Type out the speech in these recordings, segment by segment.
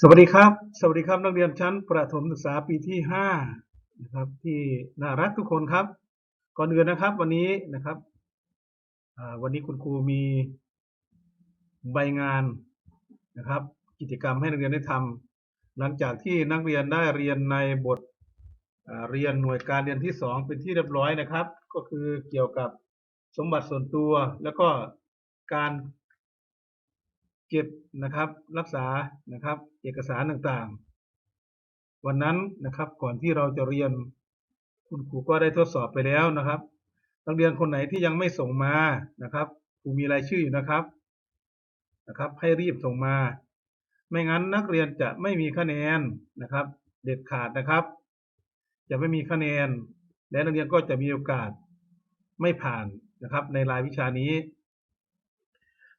สวัสดีครับ สวัสดีครับนักเรียนชั้นประถมศึกษาปีที่ห้านะครับที่น่ารักทุกคนครับ ก่อนอื่นนะครับ วันนี้นะครับวันนี้คุณครูมีใบงานนะครับ กิจกรรมให้นักเรียนได้ทำหลังจากที่นักเรียนได้เรียนในบทเรียนหน่วยการเรียนที่สองเป็นที่เรียบร้อยนะครับ ก็คือเกี่ยวกับสมบัติส่วนตัว แล้วก็การ เก็บนะครับรักษานะครับเอกสารต่างๆ วันนั้นนะครับก่อนที่เราจะเรียน คุณครูก็ได้ทดสอบไปแล้วนะครับนักเรียนคนไหนที่ยังไม่ส่งมานะครับครูมีรายชื่ออยู่นะครับนะครับ ให้รีบส่งมา ไม่งั้นนักเรียนจะไม่มีคะแนนนะครับ เด็ดขาดนะครับ จะไม่มีคะแนน และนักเรียนก็จะมีโอกาสไม่ผ่านนะครับ ในรายวิชานี้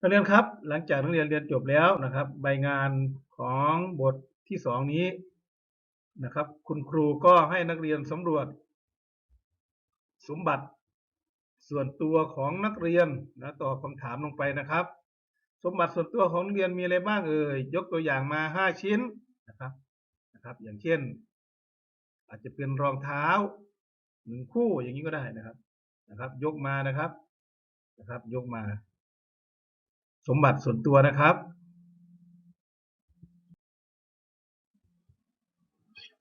นักเรียนครับ หลังจากนักเรียนเรียนจบแล้วนะครับ ใบงานของบทที่สองนี้นะครับ คุณครูก็ให้นักเรียนสำรวจ สมบัติ ส่วนตัวของนักเรียนนะตอบคำถามลงไปนะครับ สมบัติส่วนตัวของนักเรียนมีอะไรบ้างเอ่ยยกตัวอย่างมาห้าชิ้นนะครับนะครับ อย่างเช่น อาจจะเป็นรองเท้าหนึ่งคู่อย่างนี้ก็ได้นะครับนะครับ ยกมานะครับนะครับ ยกมา สมบัติส่วนตัวนะครับ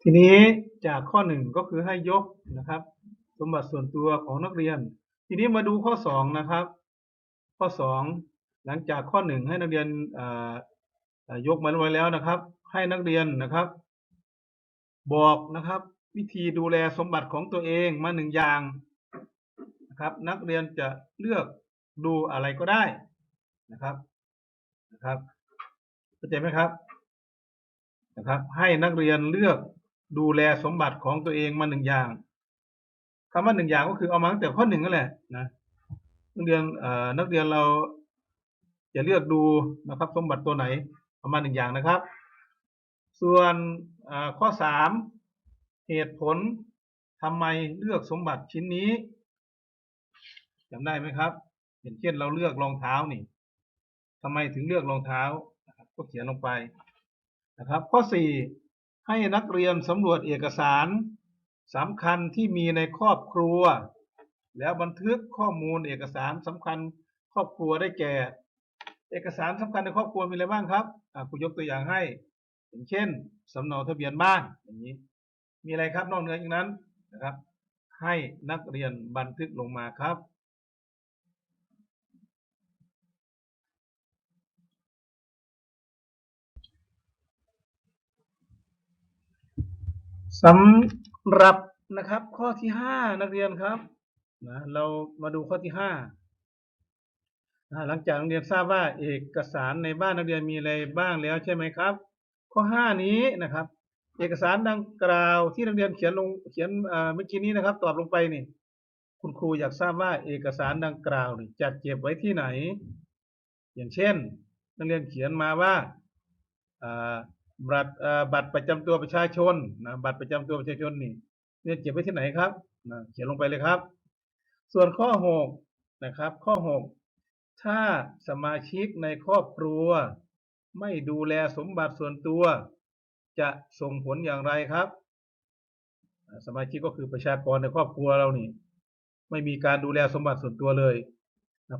ทีนี้จากข้อหนึ่งก็คือให้ยกนะครับ สมบัติส่วนตัวของนักเรียน ทีนี้มาดูข้อสองนะครับ ข้อสองหลังจากข้อหนึ่งให้นักเรียนยกมันไว้แล้วนะครับ ให้นักเรียนนะครับ บอกนะครับ วิธีดูแลสมบัติของตัวเองมาหนึ่งอย่างนะครับ นักเรียนจะเลือกดูอะไรก็ได้ นะครับนะครับเข้าใจไหมครับนะครับ ให้นักเรียนเลือกดูแลสมบัติของตัวเองมาหนึ่งอย่างคำว่าหนึ่งอย่างก็คือเอามาตั้งแต่ข้อหนึ่งนั่นแหละนะนักเรียนเอ่อนักเรียนเราจะเลือกดูนะครับ สมบัติตัวไหนเอามาหนึ่งอย่างนะครับ ส่วนข้อสามเหตุผลทำไมเลือกสมบัติชิ้นนี้จำได้ไหมครับ อย่างเช่นเราเลือกรองเท้านี่ ทำไมถึงเลือกรองเท้านะครับก็เขียนลงไปนะครับ ข้อ 4 ให้นักเรียนสำรวจเอกสารสำคัญที่มีในครอบครัว แล้วบันทึกข้อมูลเอกสารสำคัญครอบครัวได้แก่ เอกสารสำคัญในครอบครัวมีอะไรบ้างครับครูยกตัวอย่างให้อย่างเช่นสำเนาทะเบียนบ้านอย่างนี้ มีอะไรครับนอกเหนือจากนั้นนะครับ ให้นักเรียนบันทึกลงมาครับ สำหรับนะครับ ข้อที่ห้านักเรียนครับนะเรามาดูข้อที่ห้าหลังจากนักเรียนทราบว่าเอกสารในบ้านนักเรียนมีอะไรบ้างแล้วใช่ไหมครับ ข้อห้านี้นะครับ เอกสารดังกล่าวที่นักเรียนเขียนลงเขียนเมื่อกี้นี้นะครับ ตอบลงไปนี่คุณครูอยากทราบว่าเอกสารดังกล่าวนี่จัดเก็บไว้ที่ไหน อย่างเช่น นักเรียนเขียนมาว่า บัตรอ่อบัตรประจำตัวประชาชนนะบัตรประจำตัวประชาชนนี่เนี่ยเก็บไว้ที่ไหนครับนะเขียนลงไปเลยครับ ส่วนข้อหกนะครับ ข้อหกถ้าสมาชิกในครอบครัว ไม่ดูแลสมบัติส่วนตัว จะส่งผลอย่างไรครับ สมาชิกก็คือประชากรในครอบครัวเรานี่ ไม่มีการดูแลสมบัติส่วนตัวเลย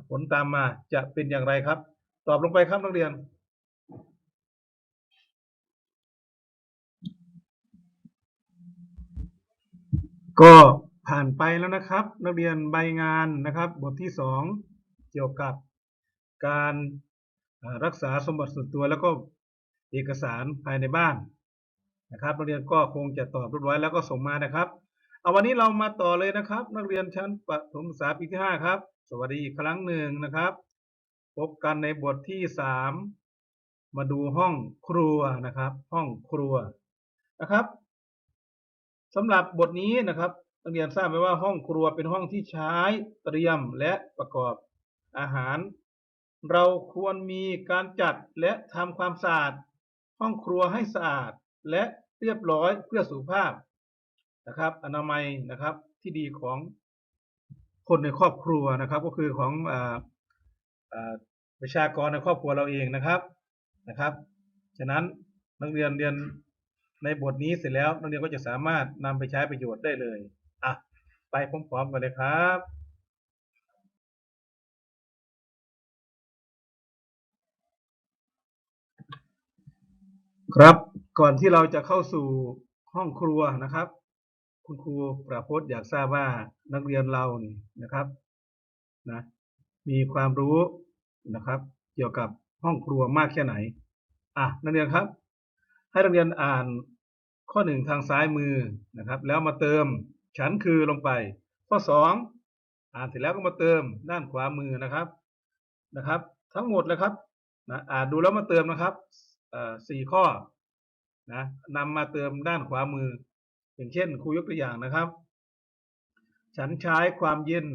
ผลตามมาจะเป็นอย่างไรครับ ตอบลงไปครับนักเรียน ก็ผ่านไปแล้วนะครับ นักเรียนใบงานนะครับ บทที่สองเกี่ยวกับการรักษาสมบัติส่วนตัวแล้วก็เอกสารภายในบ้านนะครับนักเรียนก็คงจะตอบเรียบร้อยแล้วก็ส่งมานะครับเอาวันนี้เรามาต่อเลยนะครับ นักเรียนชั้นประถมศึกษาปีที่ห้าครับ สวัสดีอีกครั้งหนึ่งนะครับพบกันในบทที่สามมาดูห้องครัวนะครับ ห้องครัวนะครับ สำหรับบทนี้นะครับนักเรียนทราบไหมว่าห้องครัวเป็นห้องที่ใช้เตรียมและประกอบอาหาร เราควรมีการจัดและทำความสะอาด ห้องครัวให้สะอาดและเรียบร้อยเพื่อสุขภาพนะครับ อนามัยนะครับที่ดีของคนในครอบครัวนะครับ ก็คือของอ่าอ่าประชากรในครอบครัวเราเองนะครับนะครับ ฉะนั้นนักเรียนเรียน ในบทนี้เสร็จแล้วนักเรียนก็จะสามารถนำไปใช้ประโยชน์ได้เลยอะไปพร้อมๆกันเลยครับครับก่อนที่เราจะเข้าสู่ห้องครัวนะครับ คุณครูประพจน์อยากทราบว่านักเรียนเรานี่นะครับนะมีความรู้นะครับ เกี่ยวกับห้องครัวมากแค่ไหนอะนักเรียนครับ ให้นักเรียนอ่าน ข้อหนึ่งทางซ้ายมือนะครับ แล้วมาเติมฉันคือลงไป ข้อสองอ่านเสร็จแล้วก็มาเติมด้านขวามือนะครับนะครับ ทั้งหมดเลยครับนะอ่านดูแล้วมาเติมนะครับสี่ข้อนะนำมาเติมด้านขวามือ อย่างเช่นครูยกตัวอย่างนะครับ ฉันใช้ความเย็น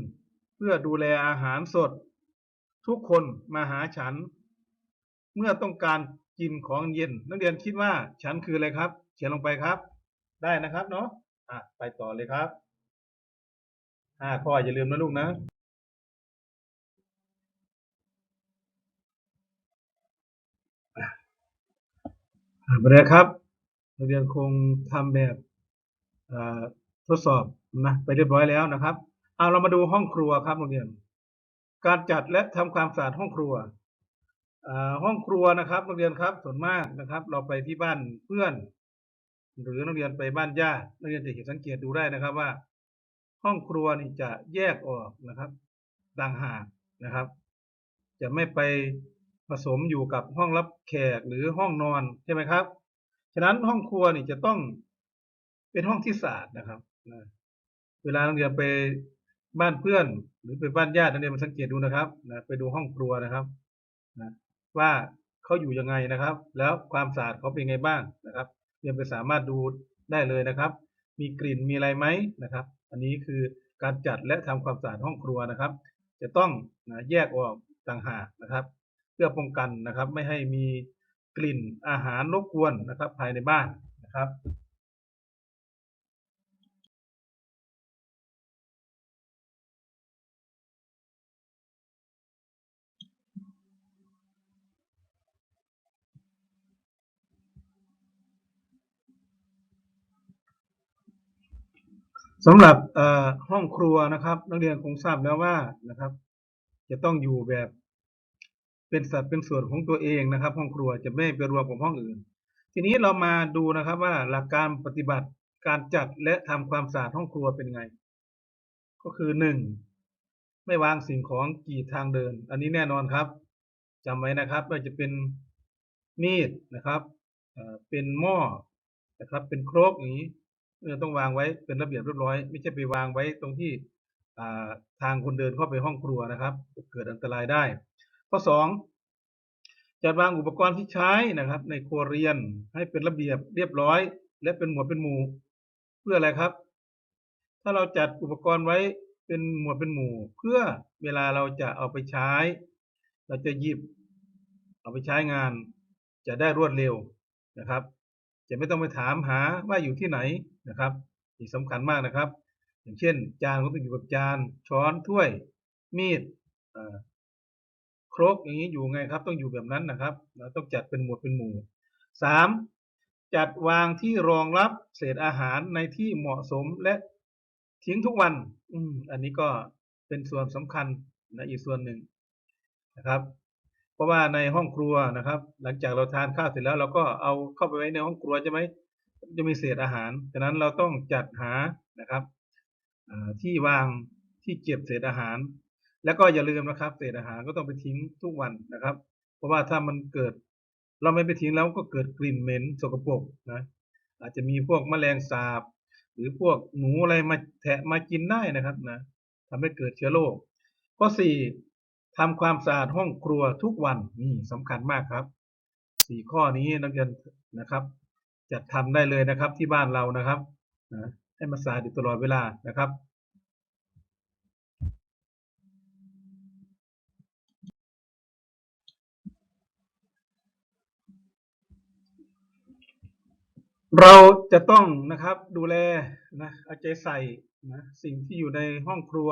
เพื่อดูแลอาหารสด ทุกคนมาหาฉัน เมื่อต้องการกินของเย็น นักเรียนคิดว่าฉันคืออะไรครับ เขียนลงไปครับ ได้นะครับเนาะอะไปต่อเลยครับห้าข้ออย่าลืมนะลูกนะอ่าไปเลยครับนักเรียนคงทำแบบเอ่อทดสอบนะไปเรียบร้อยแล้วนะครับเอาเรามาดูห้องครัวครับนักเรียน การจัดและทำความสะอาดห้องครัวอ่าห้องครัวนะครับนักเรียนครับส่วนมากนะครับ เราไปที่บ้านเพื่อน หรือนักเรียนไปบ้านญาตินักเรียนจะเห็นสังเกตดูได้นะครับว่า ห้องครัวนี่จะแยกออกนะครับต่างหากนะครับ จะไม่ไปผสมอยู่กับห้องรับแขกหรือห้องนอนใช่ไหมครับ ฉะนั้นห้องครัวนี่จะต้องเป็นห้องที่สะอาดนะครับนะเวลานักเรียนไปบ้านเพื่อน หรือไปบ้านญาตินักเรียนมาสังเกตดูนะครับนะไปดูห้องครัวนะครับนะว่าเขาอยู่ยังไงนะครับ แล้วความสะอาดเขาเป็นไงบ้างนะครับ เรียนไปสามารถดูได้เลยนะครับ มีกลิ่นมีอะไรไหมนะครับ อันนี้คือการจัดและทำความสะอาดห้องครัวนะครับ จะต้องนะแยกออกต่างหากนะครับ เพื่อป้องกันนะครับ ไม่ให้มีกลิ่นอาหารรบกวนนะครับ ภายในบ้านนะครับ สำหรับห้องครัวนะครับ นักเรียนคงทราบแล้วว่านะครับ จะต้องอยู่แบบเป็นสัดเป็นส่วนของตัวเองนะครับ ห้องครัวจะไม่ไปรวมกับห้องอื่น ทีนี้เรามาดูนะครับว่าหลักการปฏิบัติการจัดและทำความสะอาดห้องครัวเป็นไง ก็คือหนึ่งไม่วางสิ่งของกีดทางเดิน อันนี้แน่นอนครับจำไว้นะครับไม่ว่าจะเป็นมีดนะครับเป็นหม้อนะครับ เป็นโครกอย่างนี้ เออต้องวางไว้เป็นระเบียบเรียบร้อย ไม่ใช่ไปวางไว้ตรงที่ทางคนเดินเข้าไปห้องครัวนะครับ เกิดอันตรายได้ ข้อสองจัดวางอุปกรณ์ที่ใช้นะครับ ในครัวเรียนให้เป็นระเบียบเรียบร้อย และเป็นหมวดเป็นหมู่ เพื่ออะไรครับ ถ้าเราจัดอุปกรณ์ไว้เป็นหมวดเป็นหมู่ เพื่อเวลาเราจะเอาไปใช้ เราจะหยิบ เอาไปใช้งาน จะได้รวดเร็วนะครับ จะไม่ต้องไปถามหาว่าอยู่ที่ไหน นะครับนี่สำคัญมากนะครับ อย่างเช่น จานก็ต้องอยู่กับจาน ช้อนถ้วย มีดครกอย่างนี้อยู่ไงครับ ต้องอยู่แบบนั้นนะครับเราต้องจัดเป็นหมวดเป็นหมู่สามจัดวางที่รองรับเศษอาหารในที่เหมาะสมและทิ้งทุกวัน อืมอันนี้ก็เป็นส่วนสำคัญนะอีกส่วนหนึ่งนะครับ เพราะว่าในห้องครัวนะครับ หลังจากเราทานข้าวเสร็จแล้วเราก็เอาเข้าไปไว้ในห้องครัวใช่ไหม จะมีเศษอาหาร ฉะนั้นเราต้องจัดหานะครับที่วางที่เก็บเศษอาหาร แล้วก็อย่าลืมนะครับ เศษอาหารก็ต้องไปทิ้งทุกวันนะครับ เพราะว่าถ้ามันเกิด เราไม่ไปทิ้งแล้วก็เกิดกลิ่นเหม็นสกปรกนะอาจจะมีพวกแมลงสาบ หรือพวกหนูอะไรมาแทะมากินได้นะครับนะทำให้เกิดเชื้อโรคข้อสี่ทำความสะอาดห้องครัวทุกวันนี่สำคัญมากครับสี่ข้อนี้นักเรียนนะครับ จะทำได้เลยนะครับที่บ้านเรานะครับนะให้มาสะอาดอยู่ตลอดเวลานะครับเราจะต้องนะครับดูแลนะเอาใจใส่นะสิ่งที่อยู่ในห้องครัว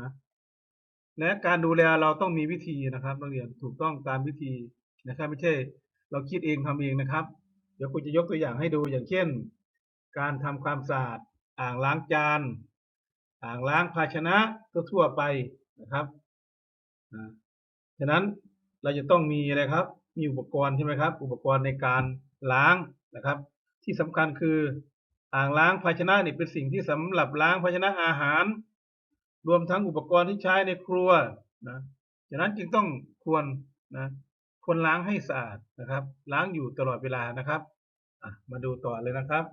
นะและการดูแลเราต้องมีวิธีนะครับนักเรียนถูกต้องตามวิธีนะครับ ไม่ใช่ เราคิดเองทำเองนะครับ เดี๋ยวครูจะยกตัวอย่างให้ดูอย่างเช่น การทำความสะอาดอ่างล้างจาน อ่างล้างภาชนะทั่วไปนะครับฉะนั้นเราจะต้องมีอะไรครับ มีอุปกรณ์ใช่ไหมครับ อุปกรณ์ในการล้างนะครับ ที่สำคัญคืออ่างล้างภาชนะนี่เป็นสิ่งที่สำหรับล้างภาชนะอาหาร รวมทั้งอุปกรณ์ที่ใช้ในครัวนะฉะนั้นจึงต้องควรนะ ควรล้างให้สะอาดนะครับ ล้างอยู่ตลอดเวลานะครับมาดูต่อเลยนะครับ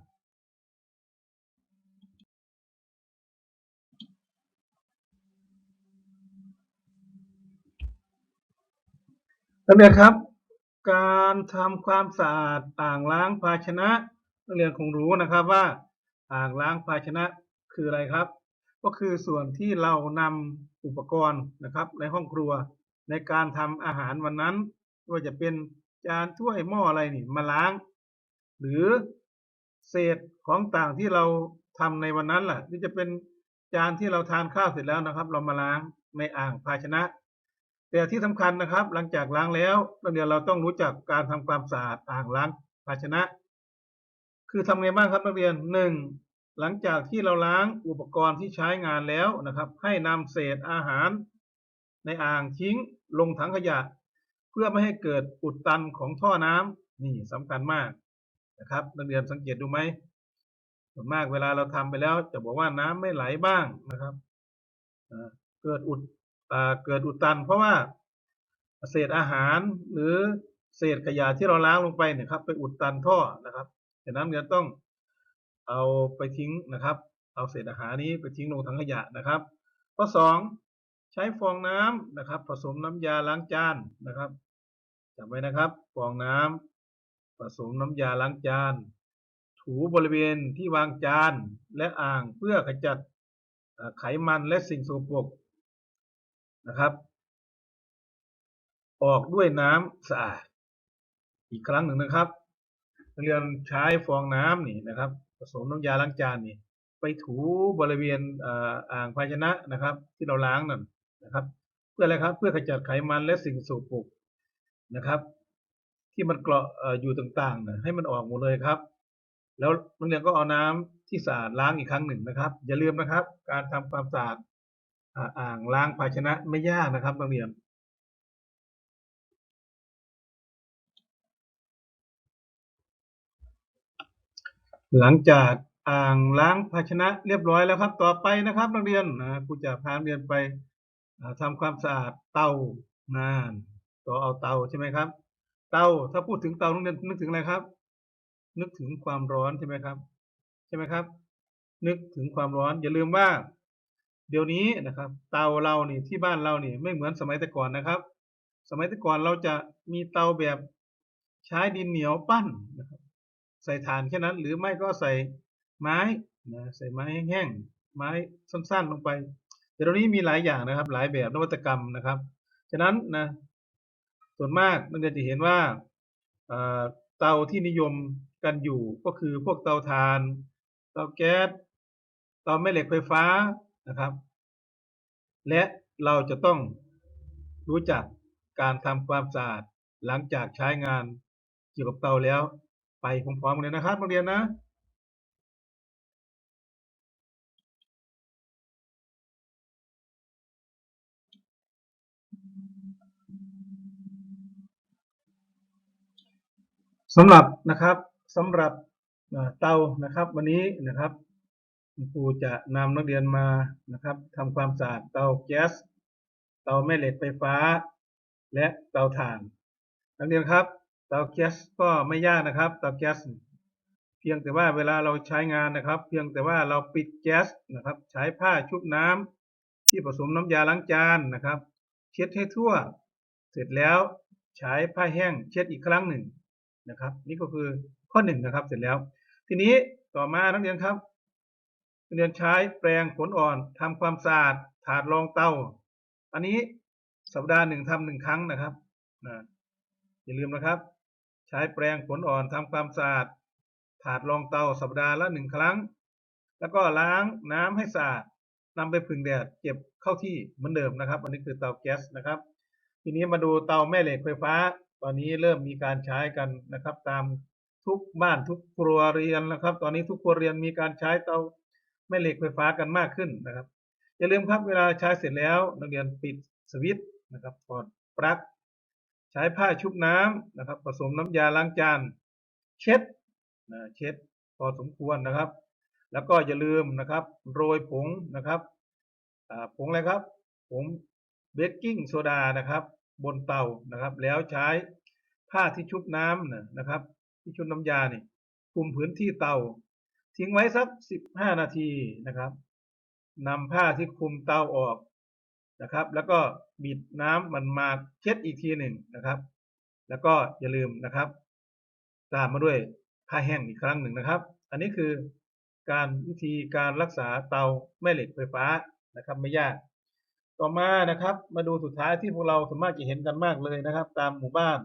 นักเรียนครับ การทำความสะอาดอ่างล้างภาชนะ นักเรียนคงรู้นะครับว่า อ่างล้างภาชนะคืออะไรครับ ก็คือส่วนที่เรานำอุปกรณ์นะครับ ในห้องครัวในการทำอาหารวันนั้น ว่าจะเป็นจานถ้วยหม้ออะไรนี่มาล้าง หรือเศษของต่างที่เราทำในวันนั้นแหละที่จะเป็นจานที่เราทานข้าวเสร็จแล้วนะครับ เรามาล้างในอ่างภาชนะ แต่ที่สำคัญนะครับ หลังจากล้างแล้วเรียนเราต้องรู้จักการทำความสะอาดอ่างล้างภาชนะ คือทำไงบ้างครับนักเรียนหนึ่งหลังจากที่เราล้างอุปกรณ์ที่ใช้งานแล้วนะครับ ให้นำเศษอาหารในอ่างทิ้งลงถังขยะ เพื่อไม่ให้เกิดอุดตันของท่อน้ำนี่สำคัญมากนะครับนักเรียนสังเกตดูไหมส่วนมากเวลาเราทำไปแล้วจะบอกว่าน้ำไม่ไหลบ้างนะครับเกิดอุดเกิดอุดตัน เพราะว่าเศษอาหารหรือเศษขยะที่เราล้างลงไปเนี่ยครับ ไปอุดตันท่อนะครับฉะนั้นเราต้องเอาไปทิ้งนะครับ เอาเศษอาหารนี้ไปทิ้งลงถังขยะนะครับ ข้อสอง ใช้ฟองน้ำนะครับ ผสมน้ำยาล้างจานนะครับจำไว้นะครับ ฟองน้ำผสมน้ำยาล้างจาน ถูบริเวณที่วางจานและอ่างเพื่อขจัดไขมันและสิ่งสกปรกนะครับ ออกด้วยน้ำสะอาดอีกครั้งหนึ่งนะครับเรียนใช้ฟองน้ำนี่นะครับ ผสมน้ำยาล้างจานนี่ไปถูบริเวณอ่างภาชนะนะครับ ที่เราล้างนั่น นะครับ เพื่ออะไรครับ เพื่อขจัดไขมันและสิ่งสกปรกนะครับ ที่มันเกาะอยู่ต่างๆนะให้มันออกหมดเลยครับ แล้วนักเรียนก็เอาน้ำที่สะอาดล้างอีกครั้งหนึ่งนะครับ อย่าลืมนะครับ การทำความสะอาดอ่างล้างภาชนะไม่ยากนะครับนักเรียนหลังจากอ่างล้างภาชนะเรียบร้อยแล้วครับ ต่อไปนะครับนักเรียนนะครูจะพาเรียนไป ทำความสะอาดเตานานต่อเอาเตาใช่ไหมครับ เตาถ้าพูดถึงเตานักเรียนนึกถึงอะไรครับ นึกถึงความร้อนใช่ไหมครับ ใช่ไหมครับ นึกถึงความร้อนอย่าลืมว่า เดี๋ยวนี้นะครับ เตาเรานี่ที่บ้านเรานี่ไม่เหมือนสมัยแต่ก่อนนะครับ สมัยแต่ก่อนเราจะมีเตาแบบใช้ดินเหนียวปั้นนะครับ ใส่ถ่านแค่นั้น หรือไม่ก็ใส่ไม้นะใส่ไม้แห้งๆไม้สั้นๆลงไป แต่ตอนนี้มีหลายอย่างนะครับ หลายแบบนวัตกรรมนะครับ ฉะนั้นนะส่วนมากนักเรียนจะเห็นว่าเอ่อเตาที่นิยมกันอยู่ก็คือพวกเตาถ่าน เตาแก๊ส เตาแม่เหล็กไฟฟ้านะครับ และเราจะต้องรู้จักการทำความสะอาดหลังจากใช้งานเกี่ยวกับเตาแล้วไปพร้อมๆกันเลยนะครับนักเรียนนะ สำหรับนะครับสำหรับเตานะครับ วันนี้นะครับคุณครูจะนำนักเรียนมานะครับทำความสะอาดเตาแก๊สเตาแม่เหล็กไฟฟ้า และเตาถ่าน นักเรียนครับ เตาแก๊สก็ไม่ยากนะครับ เตาแก๊สเพียงแต่ว่าเวลาเราใช้งานนะครับ เพียงแต่ว่าเราปิดแก๊สนะครับ ใช้ผ้าชุบน้ำที่ผสมน้ำยาล้างจานนะครับ เช็ดให้ทั่ว เสร็จแล้วใช้ผ้าแห้งเช็ดอีกครั้งหนึ่ง นะครับ นี่ก็คือข้อหนึ่งนะครับ เสร็จแล้ว ทีนี้ต่อมานักเรียนครับนักเรียนใช้แปรงขนอ่อนทำความสะอาดถาดรองเตาอันนี้สัปดาห์หนึ่งทำหนึ่งครั้งนะครับนะอย่าลืมนะครับ ใช้แปรงขนอ่อนทำความสะอาดถาดรองเตาสัปดาห์ละหนึ่งครั้ง แล้วก็ล้างน้ำให้สะอาดนำไปผึ่งแดดเก็บเข้าที่เหมือนเดิมนะครับ อันนี้คือเตาแก๊สนะครับ ทีนี้มาดูเตาแม่เหล็กไฟฟ้า ตอนนี้เริ่มมีการใช้กันนะครับ ตามทุกบ้านทุกครัวเรือนนะครับ ตอนนี้ทุกครัวเรือนมีการใช้เตาแม่เหล็กไฟฟ้ากันมากขึ้นนะครับ อย่าลืมครับเวลาใช้เสร็จแล้วนักเรียนปิดสวิตช์นะครับถอดปลั๊กใช้ผ้าชุบน้ำนะครับ ผสมน้ำยาล้างจาน เช็ดนะเช็ดพอสมควรนะครับ แล้วก็อย่าลืมนะครับโรยผงนะครับผงอะไรครับผงเบกกิ้งโซดานะครับ บนเตานะครับ แล้วใช้ผ้าที่ชุบน้ำนะนะครับ ที่ชุบน้ำยานี่คลุมพื้นที่เตา ทิ้งไว้สักสิบห้านาทีนะครับนำผ้าที่คลุมเตาออกนะครับ แล้วก็บิดน้ำมันมาเช็ดอีกทีหนึ่งนะครับ แล้วก็อย่าลืมนะครับ ตามมาด้วยผ้าแห้งอีกครั้งหนึ่งนะครับ อันนี้คือการวิธีการรักษาเตาแม่เหล็กไฟฟ้านะครับไม่ยาก ต่อมานะครับ มาดูสุดท้ายที่พวกเราสามารถจะเห็นกันมากเลยนะครับ ตามหมู่บ้าน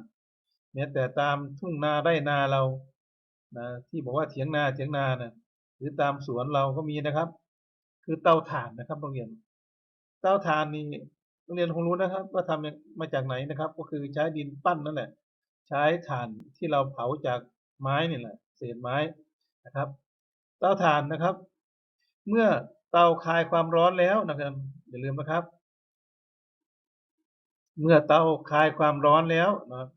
แม้แต่ตามทุ่งนาไร่นาเรานะที่บอกว่าเถียงนาเถียงนานะหรือตามสวนเราก็มีนะครับ คือเตาถ่านนะครับโรงเรียน เตาถ่านนี่โรงเรียนคงรู้นะครับ ว่าทำมาจากไหนนะครับ ก็คือใช้ดินปั้นนั่นแหละ ใช้ถ่านที่เราเผาจากไม้นี่แหละ เศษไม้นะครับ เตาถ่านนะครับ เมื่อเตาคลายความร้อนแล้วนะครับอย่าลืมนะครับ เมื่อเตาคลายความร้อนแล้วนะ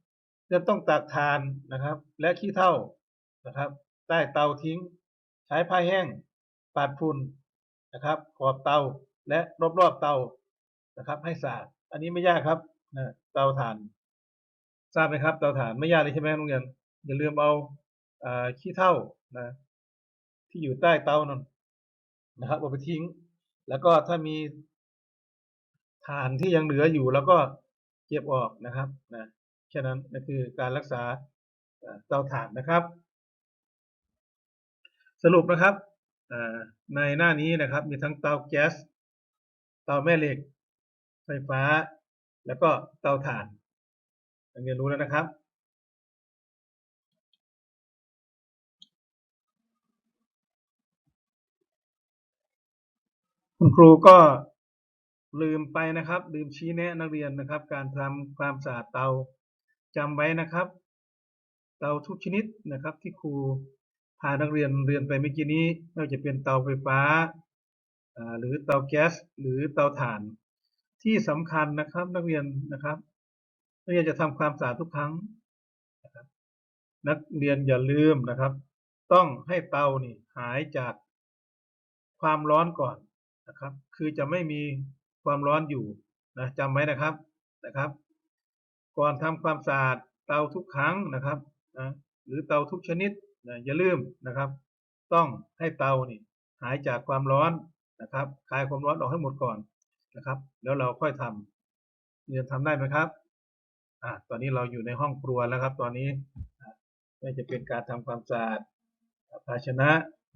จะต้องตักถ่านนะครับ และขี้เถ้านะครับ ใต้เตาทิ้ง ใช้ผ้าแห้งปัดฝุ่นนะครับ ขอบเตาและรอบๆเตานะครับ ให้สะอาดอันนี้ไม่ยากครับนะเตาถ่านทราบไหมครับเตาถ่านไม่ยากเลยใช่ไหมโรงเรียนอย่าลืมเอาอ่าขี้เถ้านะ ที่อยู่ใต้เตานั่นนะครับเอาไปทิ้ง แล้วก็ถ้ามีถ่านที่ยังเหลืออยู่แล้วก็ เก็บออกนะครับนะแค่นั้นนั่นคือการรักษาเตาถ่านนะครับ สรุปนะครับในหน้านี้นะครับมีทั้งเตาแก๊สเตาแม่เหล็ก ไฟฟ้า แล้วก็เตาถ่านเรียนรู้แล้วนะครับคุณครูก็ ลืมไปนะครับลืมชี้แนะนักเรียนนะครับ การทำความสะอาดเตาจำไว้นะครับ เตาทุกชนิดนะครับ ที่ครูพานักเรียนเรียนไปเมื่อกี้นี้ไม่ว่าจะเป็นเตาไฟฟ้า หรือเตาแก๊ส หรือเตาถ่าน ที่สำคัญนะครับนักเรียนนะครับ นักเรียนจะทำความสะอาดทุกครั้งนะครับนักเรียนอย่าลืมนะครับ ต้องให้เตานี่หายจากความร้อนก่อนนะครับ คือจะไม่มี ความร้อนอยู่นะจำไว้นะครับนะครับ ก่อนทำความสะอาดเตาทุกครั้งนะครับนะหรือเตาทุกชนิดนะอย่าลืมนะครับ ต้องให้เตานี่หายจากความร้อนนะครับคลายความร้อนออกให้หมดก่อนนะครับ แล้วเราค่อยทำเรียนทำได้ไหมครับอ่าตอนนี้เราอยู่ในห้องครัวแล้วครับ ตอนนี้อ่าไม่จะเป็นการทำความสะอาดภาชนะ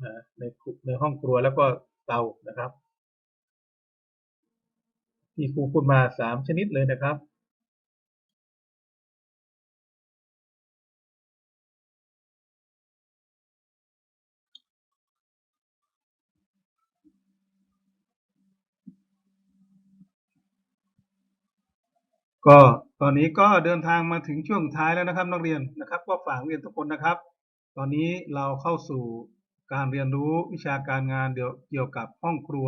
นะในในห้องครัวแล้วก็เตานะครับ ที่ครูพูดมาสามชนิดเลยนะครับก็ตอนนี้ก็เดินทางมาถึงช่วงท้ายแล้วนะครับ นักเรียนนะครับ ก็ฝากเรียนทุกคนนะครับ ตอนนี้เราเข้าสู่การเรียนรู้วิชาการงานเดียวเกี่ยวกับห้องครัว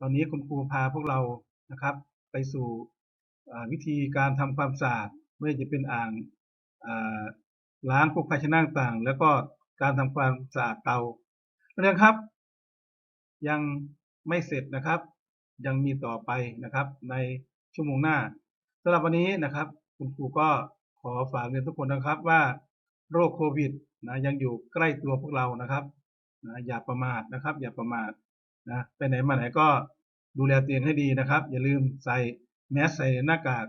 ตอนนี้คุณครูพาพวกเรา นะครับ ไปสู่วิธีการทำความสะอาดไม่ว่าจะเป็นอ่างล้างพวกภาชนะต่างๆแล้วก็การทำความสะอาดเตานักเรียนครับ ยังไม่เสร็จนะครับ ยังมีต่อไปนะครับ ในชั่วโมงหน้าสำหรับวันนี้นะครับ คุณครูก็ขอฝากเรียนทุกคนนะครับว่าโรคโควิดนะยังอยู่ใกล้ตัวพวกเรานะครับนะอย่าประมาทนะครับ อย่าประมาทนะไปไหนมาไหนก็ ดูแลตัวเองให้ดีนะครับ อย่าลืมใส่แมสใส่หน้ากาก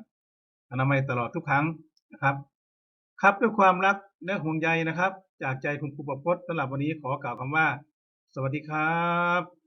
อนามัยตลอดทุกครั้งนะครับ ครับด้วยความรักและห่วงใยนะครับ จากใจคุณครูประพจน์สำหรับวันนี้ขอกล่าวคำว่า สวัสดีครับ